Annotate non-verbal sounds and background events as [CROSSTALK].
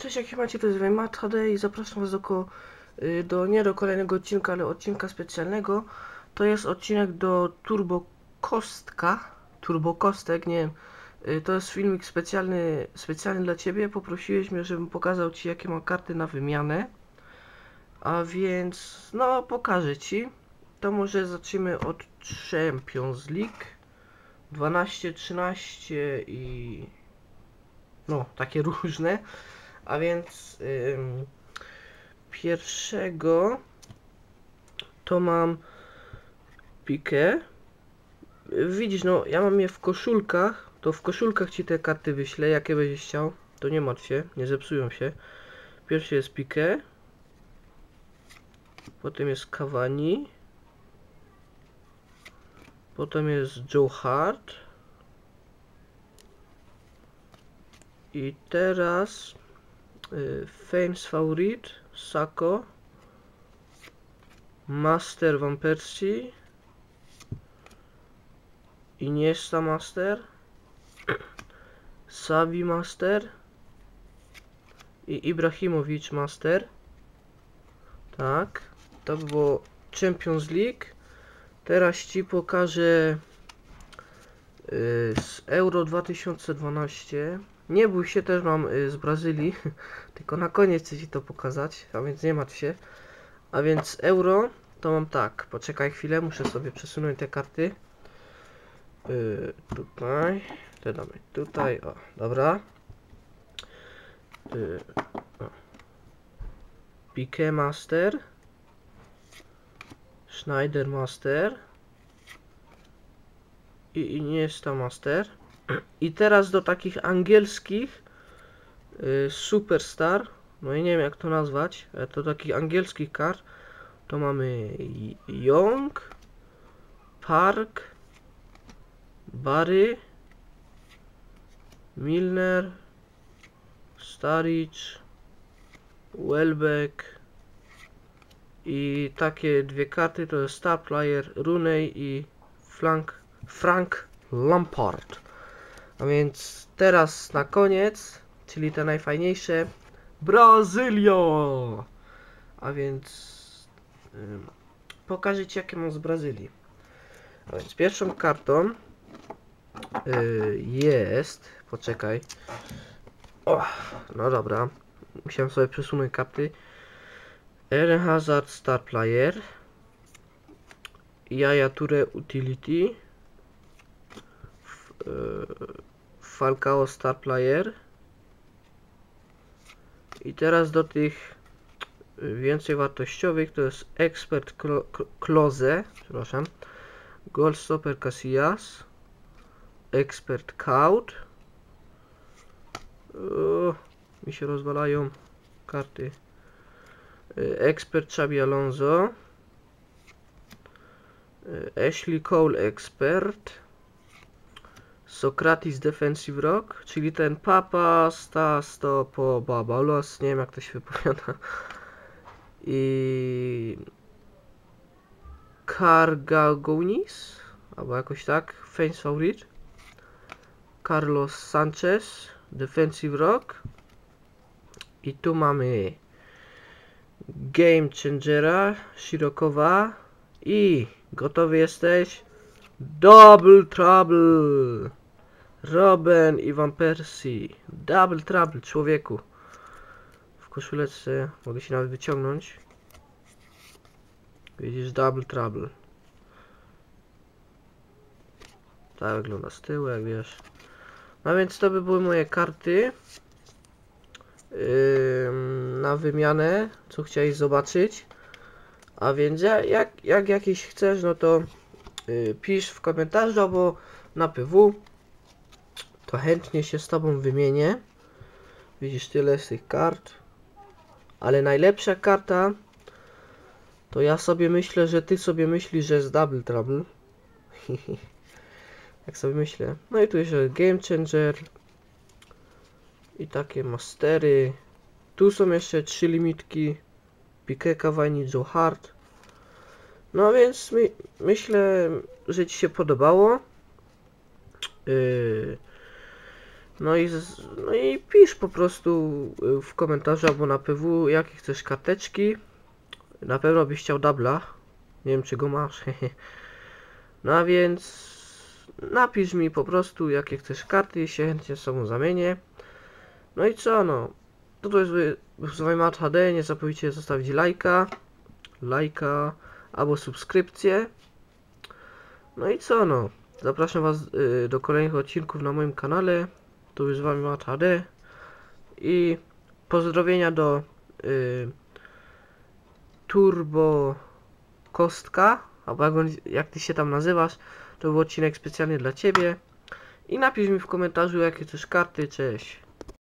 Cześć, jak macie, to jest i zapraszam was do, y, do, nie do kolejnego odcinka, ale odcinka specjalnego. To jest odcinek do Turbo Kostka, Turbo Kostek, nie wiem. Y, To jest filmik specjalny, specjalny dla ciebie. Poprosiłeś mnie, żebym pokazał ci, jakie mam karty na wymianę. A więc, no, pokażę ci. To może zacznijmy od Champions League. 12, 13 i no, takie [LAUGHS] różne. A więc ym, pierwszego to mam pikę. Widzisz, no ja mam je w koszulkach. To w koszulkach ci te karty wyślę, jakie będziesz chciał. To nie martw się, nie zepsują się. Pierwszy jest pikę. Potem jest Cavani. Potem jest Joe Hart. I teraz Fames Favorit, Sako, Master Van Persie, Iniesta Master, [COUGHS] Savi Master i Ibrahimowicz Master. Tak, to było Champions League. Teraz ci pokażę y, z Euro 2012. Nie bój się, też mam y, z Brazylii, [LAUGHS] tylko na koniec chcę ci to pokazać, a więc nie martw się. A więc euro to mam tak, poczekaj chwilę, muszę sobie przesunąć te karty. Y, tutaj, te damy tutaj, o, dobra. Y, o. Pique Master. Schneider Master. I Iniesta Master. I teraz do takich angielskich y, Superstar, no i nie wiem jak to nazwać, to takich angielskich kart, to mamy Young, Park, Barry, Milner, Staricz, Welbeck i takie dwie karty to jest Star Player, Rooney i Frank, Frank Lampard. A więc teraz na koniec, czyli te najfajniejsze, Brazylio! A więc ym, pokażę Ci jakie mam z Brazylii. A więc pierwszą kartą y, jest, poczekaj, no dobra, musiałem sobie przesunąć karty. Eren Hazard Star Player, Yaya Toure Utility, f- y, Falcao Star Player. I teraz do tych więcej wartościowych to jest Expert Klose, przepraszam, Goalstopper Casillas, Expert Kaut. Mi się rozwalają karty. Expert Xabi Alonso. Ashley Cole Expert. Socrates Defensive Rock, czyli ten Papa Stasto po Babalos, nie wiem jak to się wypowiada. I Cargagonis, albo jakoś tak, Fence Favorit. Carlos Sanchez, Defensive Rock. I tu mamy Game Changera, Shirokowa. I gotowy jesteś? Double Trouble! Robin i Van Persie. Double Trouble, człowieku. W koszuleczce mogę się nawet wyciągnąć. Widzisz, Double Trouble. Tak wygląda z tyłu, jak wiesz. No więc to by były moje karty. Ym, na wymianę, co chciałeś zobaczyć. A więc ja- jak, jak jakiś chcesz, no to y, pisz w komentarzu albo na PW to chętnie się z tobą wymienię. Widzisz tyle z tych kart. Ale najlepsza karta to ja sobie myślę, że ty sobie myślisz, że jest Double Trouble. Jak [LAUGHS] sobie myślę. No i tu jeszcze Game Changer. I takie mastery. Tu są jeszcze trzy limitki. Pique Cavani Joe Hart. No więc my, myślę, że Ci się podobało. Yy, No i, no i pisz po prostu y, w komentarzu albo na PW, jakie chcesz karteczki. Na pewno byś chciał dubla. Nie wiem, czy go masz. [LAUGHS] no a więc napisz mi po prostu, jakie chcesz karty i się chętnie z sobą zamienię. No i co, no. To to jest Mat HD. Nie zapomnijcie zostawić lajka, lajka albo subskrypcję. No i co, no. Zapraszam was y, do kolejnych odcinków na moim kanale. Tu jest z wami Mat HD. I pozdrowienia do y, Turbo Kostka, albo jak, on, jak ty się tam nazywasz, to był odcinek specjalnie dla ciebie. I napisz mi w komentarzu jakie chcesz karty, cześć.